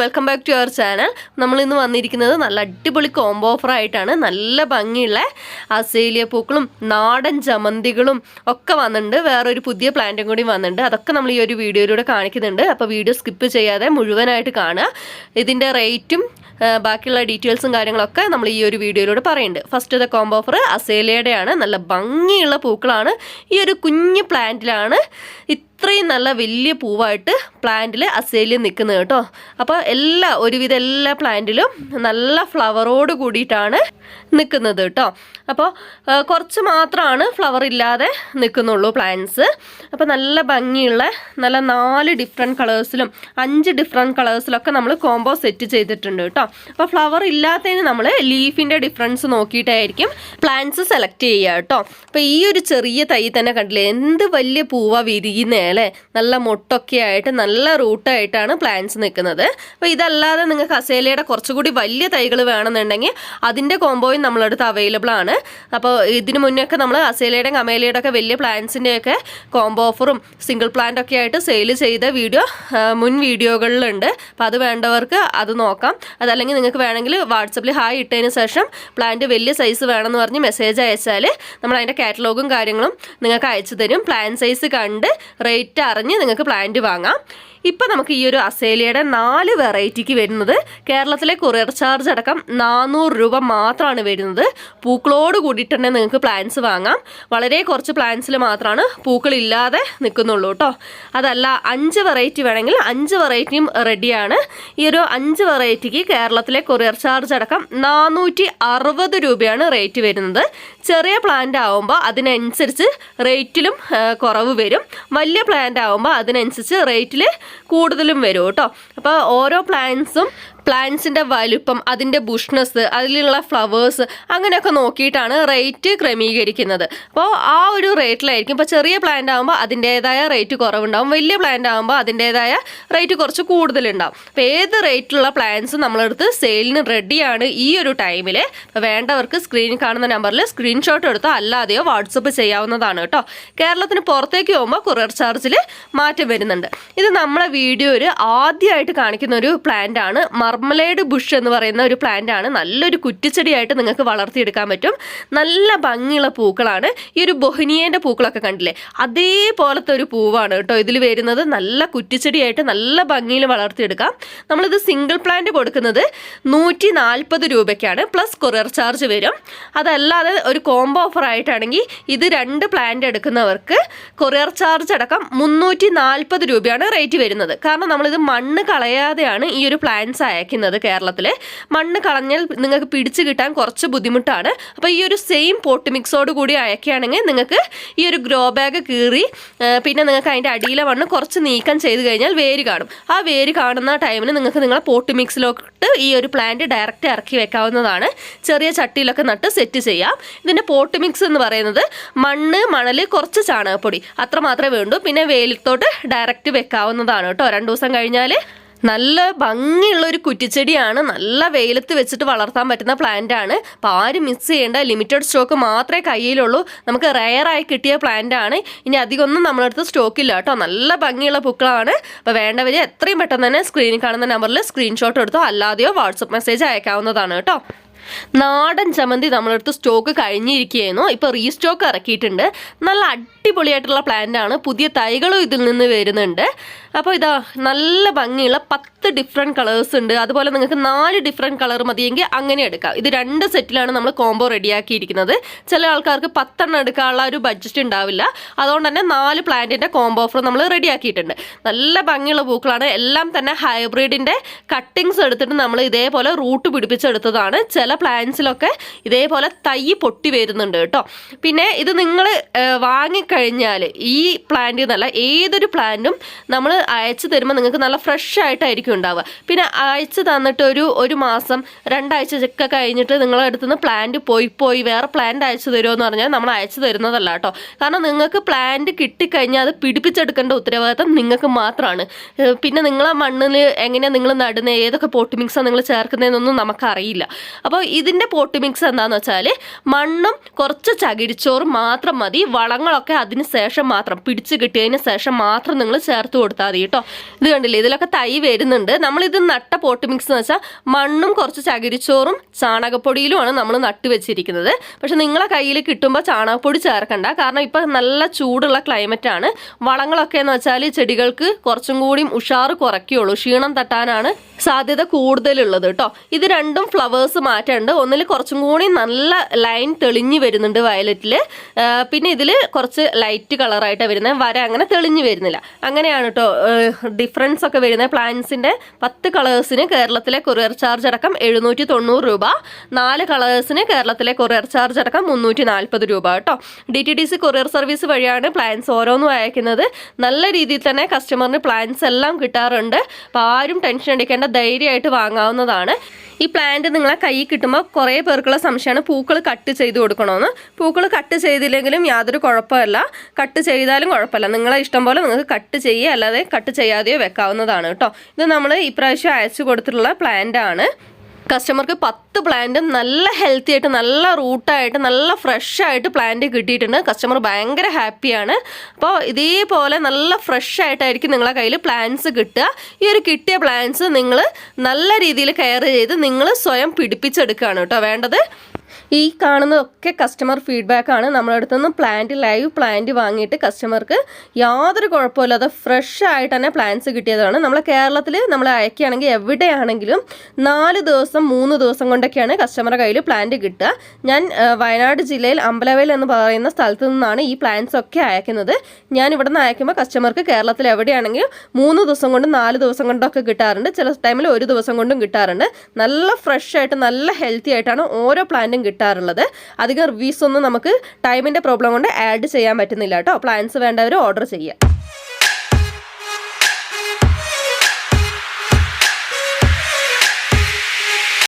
Welcome back to our channel നമ്മൾ ഇന്ന് വന്നിരിക്കുന്നത് നല്ല അടിപൊളി കോംബോ ഓഫർ ആയിട്ടാണ്. നല്ല ഭംഗിയുള്ള അസേലിയ പൂക്കളും നാടൻ ജമന്തികളും ഒക്കെ വന്നിട്ടുണ്ട്. വേറൊരു പുതിയ പ്ലാന്റും കൂടി വന്നിട്ടുണ്ട്. അതൊക്കെ നമ്മൾ ഈ ഒരു വീഡിയോയിലൂടെ കാണിക്കുന്നുണ്ട്. അപ്പോൾ വീഡിയോ സ്കിപ്പ് ചെയ്യാതെ മുഴുവനായിട്ട് കാണുക. ഇതിന്റെ റേറ്റും ബാക്കിയുള്ള ഡീറ്റെയിൽസും കാര്യങ്ങളൊക്കെ നമ്മൾ ഈ ഒരു വീഡിയോയിലൂടെ പറയുന്നുണ്ട്. ഫസ്റ്റ് ദ കോംബോ ഓഫർ അസേലിയയുടെയാണ് നല്ല ഭംഗിയുള്ള പൂക്കളാണ്. ഈ ഒരു കുഞ്ഞു പ്ലാന്റിലാണ് ഇത്രയും നല്ല വലിയ പൂവായിട്ട് പ്ലാന്റിൽ അസേലിയ നിൽക്കുന്നത് കേട്ടോ. അപ്പോൾ എല്ലാ ഒരുവിധ എല്ലാ പ്ലാന്റിലും നല്ല ഫ്ലവറോട് കൂടിയിട്ടാണ് നിൽക്കുന്നത് കേട്ടോ. അപ്പോൾ കുറച്ച് മാത്രമാണ് ഫ്ലവർ ഇല്ലാതെ നിൽക്കുന്നുള്ളൂ പ്ലാന്റ്സ് അപ്പോൾ നല്ല ഭംഗിയുള്ള നല്ല നാല് ഡിഫറെന്റ് കളേഴ്സിലും അഞ്ച് ഡിഫറെന്റ് കളേഴ്സിലൊക്കെ നമ്മൾ കോംബോ സെറ്റ് ചെയ്തിട്ടുണ്ട് കേട്ടോ അപ്പോൾ ഫ്ലവർ ഇല്ലാത്തതിന് നമ്മൾ ലീഫിന്റെ ഡിഫറൻസ് നോക്കിയിട്ടായിരിക്കും പ്ലാന്റ്സ് സെലക്ട് ചെയ്യുക കേട്ടോ അപ്പോൾ ഈ ഒരു ചെറിയ തൈ തന്നെ കണ്ടില്ലേ എന്ത് വലിയ പൂവ വിരിയുന്നേ നല്ല മൊട്ടൊക്കെ ആയിട്ട് നല്ല റൂട്ടായിട്ടാണ് പ്ലാന്റ്സ് നിൽക്കുന്നത്. അപ്പോൾ ഇതല്ലാതെ നിങ്ങൾക്ക് അസേലയുടെ കുറച്ചുകൂടി വലിയ തൈകൾ വേണമെന്നുണ്ടെങ്കിൽ അതിന്റെ കോംബോയും നമ്മളടുത്ത് അവൈലബിൾ ആണ്. അപ്പോൾ ഇതിന് മുന്നേ ഒക്കെ നമ്മൾ അസേലയുടെയും കമേലയുടെ ഒക്കെ വലിയ പ്ലാന്റ്സിന്റെയൊക്കെ കോംബോ ഓഫറും സിംഗിൾ പ്ലാന്റ് ഒക്കെ ആയിട്ട് സെയിൽ ചെയ്ത വീഡിയോ മുൻ വീഡിയോകളിലുണ്ട്. അപ്പോൾ അത് വേണ്ടവർക്ക് അത് നോക്കാം. അതല്ലെങ്കിൽ നിങ്ങൾക്ക് വേണമെങ്കിൽ വാട്സപ്പിൽ ഹായ് ഇട്ടതിന് ശേഷം പ്ലാന്റ് വലിയ സൈസ് വേണമെന്ന് പറഞ്ഞ് മെസ്സേജ് അയച്ചാൽ നമ്മൾ അതിന്റെ കാറ്റലോഗും കാര്യങ്ങളും നിങ്ങൾക്ക് അയച്ചു തരും. പ്ലാൻ സൈസ് കണ്ട് റേറ്റ് അറിഞ്ഞ് നിങ്ങൾക്ക് പ്ലാന്റ് വാങ്ങാം. ഇപ്പം നമുക്ക് ഈ ഒരു അസേലിയയുടെ നാല് വെറൈറ്റിക്ക് വരുന്നത് കേരളത്തിലെ കൊറിയർ ചാർജ് അടക്കം നാനൂറ് രൂപ മാത്രമാണ് വരുന്നത്. പൂക്കളോട് കൂടിയിട്ട് തന്നെ നിങ്ങൾക്ക് പ്ലാന്റ്സ് വാങ്ങാം. വളരെ കുറച്ച് പ്ലാന്റ്സിൽ മാത്രമാണ് പൂക്കളില്ലാതെ നിൽക്കുന്നുള്ളൂ കേട്ടോ അതല്ല അഞ്ച് വെറൈറ്റി വേണമെങ്കിൽ അഞ്ച് വെറൈറ്റിയും റെഡിയാണ് ഈ ഒരു അഞ്ച് വെറൈറ്റിക്ക് കേരളത്തിലെ കൊറിയർ ചാർജ് അടക്കം നാനൂറ്റി അറുപത് രൂപയാണ് റേറ്റ് വരുന്നത്. ചെറിയ പ്ലാന്റ് ആവുമ്പോൾ അതിനനുസരിച്ച് റേറ്റിലും കുറവ് വരും. വലിയ പ്ലാന്റ് ആവുമ്പോൾ അതിനനുസരിച്ച് റേറ്റിൽ കൂടുതലും വരും കേട്ടോ അപ്പോൾ ഓരോ പ്ലാന്റ്സും പ്ലാന്റ്സിന്റെ വലുപ്പം അതിന്റെ ബുഷ്നസ് അതിലുള്ള ഫ്ലവേഴ്സ് അങ്ങനെയൊക്കെ നോക്കിയിട്ടാണ് റേറ്റ് ക്രമീകരിക്കുന്നത്. അപ്പോൾ ആ ഒരു റേറ്റിലായിരിക്കും ഇപ്പോൾ ചെറിയ പ്ലാന്റ് ആകുമ്പോൾ അതിന്റേതായ റേറ്റ് കുറവുണ്ടാവും. വലിയ പ്ലാന്റ് ആകുമ്പോൾ അതിന്റേതായ റേറ്റ് കുറച്ച് കൂടുതലുണ്ടാവും. അപ്പോൾ ഏത് റേറ്റിലുള്ള പ്ലാന്റ്സ് നമ്മളെടുത്ത് സെയിലിന് റെഡിയാണ് ഈ ഒരു ടൈമിൽ വേണ്ടവർക്ക് സ്ക്രീനിൽ കാണുന്ന നമ്പറിൽ സ്ക്രീൻഷോട്ട് എടുത്തോ അല്ലാതെയോ വാട്സപ്പ് ചെയ്യാവുന്നതാണ് കേട്ടോ. കേരളത്തിന് പുറത്തേക്ക് പോകുമ്പോൾ കൊറിയർ ചാർജിൽ മാറ്റം വരുന്നുണ്ട്. ഇത് നമ്മളെ വീഡിയോയിൽ ആദ്യമായിട്ട് കാണിക്കുന്ന ഒരു പ്ലാന്റ് ആണ് മർമലേഡ് ബുഷ് എന്ന് പറയുന്ന ഒരു പ്ലാന്റ് ആണ്. നല്ലൊരു കുറ്റിച്ചെടിയായിട്ട് നിങ്ങൾക്ക് വളർത്തിയെടുക്കാൻ പറ്റും. നല്ല ഭംഗിയുള്ള പൂക്കളാണ്. ഈ ഒരു ബൊഹിനിയേന്റെ പൂക്കളൊക്കെ കണ്ടില്ലേ? അതേപോലത്തെ ഒരു പൂവാണ് കേട്ടോ ഇതിൽ വരുന്നത്. നല്ല കുറ്റിച്ചെടിയായിട്ട് നല്ല ഭംഗിയിൽ വളർത്തിയെടുക്കാം. നമ്മളിത് സിംഗിൾ പ്ലാന്റ് കൊടുക്കുന്നത് നൂറ്റി നാൽപ്പത് രൂപയ്ക്കാണ്. പ്ലസ് കൊറിയർ ചാർജ് വരും. അതല്ലാതെ ഒരു കോംബോ ഓഫർ ആയിട്ടാണെങ്കിൽ ഇത് രണ്ട് പ്ലാന്റ് എടുക്കുന്നവർക്ക് കൊറിയർ ചാർജ് അടക്കം മുന്നൂറ്റി നാൽപ്പത് രൂപയാണ് റേറ്റ് വരുന്നത്. കാരണം നമ്മളിത് മണ്ണ് കളയാതെയാണ് ഈ ഒരു പ്ലാന്റ്സ് അയക്കുന്നത് കേരളത്തിൽ മണ്ണ് കളഞ്ഞാൽ നിങ്ങൾക്ക് പിടിച്ചു കിട്ടാൻ കുറച്ച് ബുദ്ധിമുട്ടാണ്. അപ്പോൾ ഈ ഒരു സെയിം പോട്ട് മിക്സോട് കൂടി അയക്കുകയാണെങ്കിൽ നിങ്ങൾക്ക് ഈ ഒരു ഗ്രോ ബാഗ് കീറി പിന്നെ നിങ്ങൾക്ക് അതിന്റെ അടിയിലെ മണ്ണ് കുറച്ച് നീക്കം ചെയ്ത് കഴിഞ്ഞാൽ വേര് കാണും. ആ വേര് കാണുന്ന ടൈമിൽ നിങ്ങൾക്ക് നിങ്ങളെ പോട്ട് മിക്സിലോട്ട് ഈ ഒരു പ്ലാന്റ് ഡയറക്റ്റ് ഇറക്കി വെക്കാവുന്നതാണ്. ചെറിയ ചട്ടിയിലൊക്കെ നട്ട് സെറ്റ് ചെയ്യാം. ഇതിന്റെ പോട്ട് മിക്സ് എന്ന് പറയുന്നത് മണ്ണ് മണൽ കുറച്ച് ചാണകപ്പൊടി. അത്ര മാത്രമേ വേണ്ടൂ. പിന്നെ വെയിലത്തോട്ട് ഡയറക്റ്റ് വെക്കാവുന്നതാണ് കേട്ടോ. രണ്ട് ദിവസം കഴിഞ്ഞാൽ നല്ല ഭംഗിയുള്ള ഒരു കുറ്റിച്ചെടിയാണ്. നല്ല വെയിലത്ത് വെച്ചിട്ട് വളർത്താൻ പറ്റുന്ന പ്ലാന്റ് ആണ് അപ്പോൾ ആരും മിസ് ചെയ്യേണ്ട. ലിമിറ്റഡ് സ്റ്റോക്ക് മാത്രമേ കയ്യിലുള്ളൂ. നമുക്ക് റയറായി കിട്ടിയ പ്ലാന്റ് ആണ് ഇനി അധികമൊന്നും നമ്മളടുത്ത് സ്റ്റോക്കില്ല കേട്ടോ. നല്ല ഭംഗിയുള്ള പൂക്കളാണ്. അപ്പോൾ വേണ്ടവർ എത്രയും പെട്ടെന്ന് തന്നെ സ്ക്രീനിൽ കാണുന്ന നമ്പറിൽ സ്ക്രീൻഷോട്ട് എടുത്തോ അല്ലാതെയോ വാട്സപ്പ് മെസ്സേജ് അയക്കാവുന്നതാണ് കേട്ടോ. നാടൻ ചമന്തി നമ്മളടുത്ത് സ്റ്റോക്ക് കഴിഞ്ഞിരിക്കുകയായിരുന്നു. ഇപ്പോൾ റീസ്റ്റോക്ക് ഇറക്കിയിട്ടുണ്ട്. നല്ല അടിപൊളിയായിട്ടുള്ള ആണ്. പുതിയ തൈകളും ഇതിൽ നിന്ന് വരുന്നുണ്ട്. അപ്പോൾ ഇതാ നല്ല ഭംഗിയുള്ള പത്ത് ഡിഫറെന്റ് കളേഴ്സ് ഉണ്ട്. അതുപോലെ നിങ്ങൾക്ക് നാല് ഡിഫറെന്റ് കളർ മതിയെങ്കിൽ അങ്ങനെ എടുക്കാം. ഇത് രണ്ട് സെറ്റിലാണ് നമ്മൾ കോംബോ റെഡിയാക്കിയിരിക്കുന്നത് ചില ആൾക്കാർക്ക് പത്തെണ്ണം എടുക്കാനുള്ള ഒരു ബഡ്ജറ്റ് ഉണ്ടാവില്ല. അതുകൊണ്ട് തന്നെ നാല് പ്ലാന്റിന്റെ കോംബോ ഓഫർ നമ്മൾ റെഡിയാക്കിയിട്ടുണ്ട് നല്ല ഭംഗിയുള്ള പൂക്കളാണ്. എല്ലാം തന്നെ ഹൈബ്രിഡിന്റെ കട്ടിങ്സ് എടുത്തിട്ട് നമ്മൾ ഇതേപോലെ റൂട്ട് പിടിപ്പിച്ചെടുത്തതാണ്. ചില പ്ലാന്റ്സിലൊക്കെ ഇതേപോലെ തൈ പൊട്ടി വരുന്നുണ്ട് കേട്ടോ. പിന്നെ ഇത് നിങ്ങൾ വാങ്ങിക്കഴിഞ്ഞാൽ ഈ പ്ലാന്റ് എന്നല്ല ഏതൊരു പ്ലാന്റും നമ്മൾ അയച്ചു തരുമ്പോൾ നിങ്ങൾക്ക് നല്ല ഫ്രഷ് ആയിട്ടായിരിക്കും ഉണ്ടാവുക. പിന്നെ അയച്ചു തന്നിട്ട് ഒരു ഒരു മാസം രണ്ടാഴ്ച ഒക്കെ കഴിഞ്ഞിട്ട് നിങ്ങളുടെ അടുത്ത് നിന്ന് പ്ലാന്റ് പോയി പോയി വേറെ പ്ലാന്റ് അയച്ചു തരുമോ എന്ന് പറഞ്ഞാൽ നമ്മൾ അയച്ചു തരുന്നതല്ല കേട്ടോ. കാരണം നിങ്ങൾക്ക് പ്ലാന്റ് കിട്ടിക്കഴിഞ്ഞാൽ അത് പിടിപ്പിച്ചെടുക്കേണ്ട ഉത്തരവാദിത്തം നിങ്ങൾക്ക് മാത്രമാണ്. പിന്നെ നിങ്ങളെ മണ്ണിൽ എങ്ങനെയാണ് നിങ്ങൾ നടുന്നത് ഏതൊക്കെ പോട്ട് മിക്സാണ് നിങ്ങൾ ചേർക്കുന്നതെന്നൊന്നും നമുക്കറിയില്ല. അപ്പോൾ അപ്പോൾ ഇതിന്റെ പോട്ട് മിക്സ് എന്താണെന്ന് വെച്ചാൽ മണ്ണും കുറച്ച് ചകിരിച്ചോറും മാത്രം മതി. വളങ്ങളൊക്കെ അതിന് ശേഷം മാത്രം. പിടിച്ച് കിട്ടിയതിന് ശേഷം മാത്രം നിങ്ങൾ ചേർത്ത് കൊടുത്താൽ മതി കേട്ടോ ഇത് കണ്ടില്ലേ? ഇതിലൊക്കെ തൈ വരുന്നുണ്ട്. നമ്മളിത് നട്ട പോട്ട് മിക്സ് എന്ന് വെച്ചാൽ മണ്ണും കുറച്ച് ചകിരിച്ചോറും ചാണകപ്പൊടിയിലുമാണ് നമ്മൾ നട്ട് വെച്ചിരിക്കുന്നത്. പക്ഷെ നിങ്ങളെ കയ്യിൽ കിട്ടുമ്പോൾ ചാണകപ്പൊടി ചേർക്കണ്ട. കാരണം ഇപ്പം നല്ല ചൂടുള്ള ക്ലൈമറ്റ് ആണ്. വളങ്ങളൊക്കെ എന്ന് വെച്ചാൽ ചെടികൾക്ക് കുറച്ചും കൂടി ഉഷാറ് കുറയ്ക്കുള്ളൂ. ക്ഷീണം തട്ടാനാണ് സാധ്യത കൂടുതലുള്ളത് കേട്ടോ ഇത് രണ്ടും ഫ്ലവേഴ്സ് മാറ്റമുണ്ട് ഒന്നിൽ കുറച്ചും കൂടി നല്ല ലൈൻ തെളിഞ്ഞു വരുന്നുണ്ട് വയലറ്റിൽ പിന്നെ ഇതിൽ കുറച്ച് ലൈറ്റ് കളറായിട്ടാണ് വരുന്നത് വര അങ്ങനെ തെളിഞ്ഞു വരുന്നില്ല. അങ്ങനെയാണ് കേട്ടോ ഡിഫറൻസ് ഒക്കെ വരുന്നത് പ്ലാന്റ്സിന്റെ പത്ത് കളേഴ്സിന് കേരളത്തിലെ കൊറിയർ ചാർജ് അടക്കം എഴുന്നൂറ്റി തൊണ്ണൂറ് രൂപ. നാല് കളേഴ്സിന് കേരളത്തിലെ കൊറിയർ ചാർജ് അടക്കം മുന്നൂറ്റി നാൽപ്പത് രൂപ കേട്ടോ D T D C courier service വഴിയാണ് പ്ലാൻസ് ഓരോന്നും അയക്കുന്നത്. നല്ല രീതിയിൽ തന്നെ കസ്റ്റമറിന് പ്ലാൻസ് എല്ലാം കിട്ടാറുണ്ട്. അപ്പോൾ ആരും ടെൻഷൻ അടിക്കേണ്ട ധൈര്യമായിട്ട് വാങ്ങാവുന്നതാണ്. ഈ പ്ലാന്റ് നിങ്ങളെ കയ്യിൽ കിട്ടുമ്പോൾ കുറേ പേർക്കുള്ള സംശയമാണ്. പൂക്കൾ കട്ട് ചെയ്ത് കൊടുക്കണമെന്ന് പൂക്കൾ കട്ട് ചെയ്തില്ലെങ്കിലും യാതൊരു കുഴപ്പമില്ല. കട്ട് ചെയ്താലും കുഴപ്പമില്ല. നിങ്ങളെ ഇഷ്ടം പോലെ നിങ്ങൾക്ക് കട്ട് ചെയ്യുക അല്ലാതെ കട്ട് ചെയ്യാതെയോ വെക്കാവുന്നതാണ് കേട്ടോ. ഇത് നമ്മൾ ഇപ്രാവശ്യം അയച്ചു കൊടുത്തിട്ടുള്ള പ്ലാന്റ് ആണ്. കസ്റ്റമർക്ക് പത്ത് പ്ലാന്റും നല്ല ഹെൽത്തി ആയിട്ട് നല്ല റൂട്ടായിട്ട് നല്ല ഫ്രഷ് ആയിട്ട് പ്ലാന്റ് കിട്ടിയിട്ടുണ്ട്. കസ്റ്റമർ ഭയങ്കര ഹാപ്പിയാണ്. അപ്പോൾ ഇതേപോലെ നല്ല ഫ്രഷ് ആയിട്ടായിരിക്കും നിങ്ങളെ കയ്യിൽ പ്ലാന്റ്സ് കിട്ടുക. ഈ ഒരു കിട്ടിയ പ്ലാന്റ്സ് നിങ്ങൾ നല്ല രീതിയിൽ കെയർ ചെയ്ത് നിങ്ങൾ സ്വയം പിടിപ്പിച്ചെടുക്കുകയാണ് കേട്ടോ വേണ്ടത്. ഈ കാണുന്നതൊക്കെ കസ്റ്റമർ ഫീഡ്ബാക്ക് ആണ്. നമ്മളടുത്ത് നിന്ന് പ്ലാന്റ് ലൈവ് പ്ലാന്റ് വാങ്ങിയിട്ട് കസ്റ്റമർക്ക് യാതൊരു കുഴപ്പമില്ലാതെ ഫ്രഷ് ആയിട്ട് തന്നെ പ്ലാന്റ്സ് കിട്ടിയതാണ്. നമ്മളെ കേരളത്തിൽ നമ്മൾ അയക്കുകയാണെങ്കിൽ എവിടെയാണെങ്കിലും നാല് ദിവസം മൂന്ന് ദിവസം കൊണ്ടൊക്കെയാണ് കസ്റ്റമറുടെ കയ്യിൽ പ്ലാന്റ് കിട്ടുക. ഞാൻ വയനാട് ജില്ലയിൽ അമ്പലവേൽ എന്ന് പറയുന്ന സ്ഥലത്ത് നിന്നാണ് ഈ പ്ലാന്റ്സ് ഒക്കെ അയക്കുന്നത്. ഞാൻ ഇവിടെ നിന്ന് അയക്കുമ്പോൾ കസ്റ്റമർക്ക് കേരളത്തിൽ എവിടെയാണെങ്കിലും മൂന്ന് ദിവസം കൊണ്ടും നാല് ദിവസം കൊണ്ടൊക്കെ കിട്ടാറുണ്ട്. ചില ടൈമിൽ ഒരു ദിവസം കൊണ്ടും കിട്ടാറുണ്ട്. നല്ല ഫ്രഷ് ആയിട്ട് നല്ല ഹെൽത്തി ആയിട്ടാണ് ഓരോ പ്ലാന്റും കിട്ടാറുള്ളത്. അധികം റിവ്യൂസ് ഒന്നും നമുക്ക് ടൈമിന്റെ പ്രോബ്ലം കൊണ്ട് ആഡ് ചെയ്യാൻ പറ്റുന്നില്ല കേട്ടോ പ്ലാൻസ് വേണ്ടവർ ഓർഡർ ചെയ്യുക.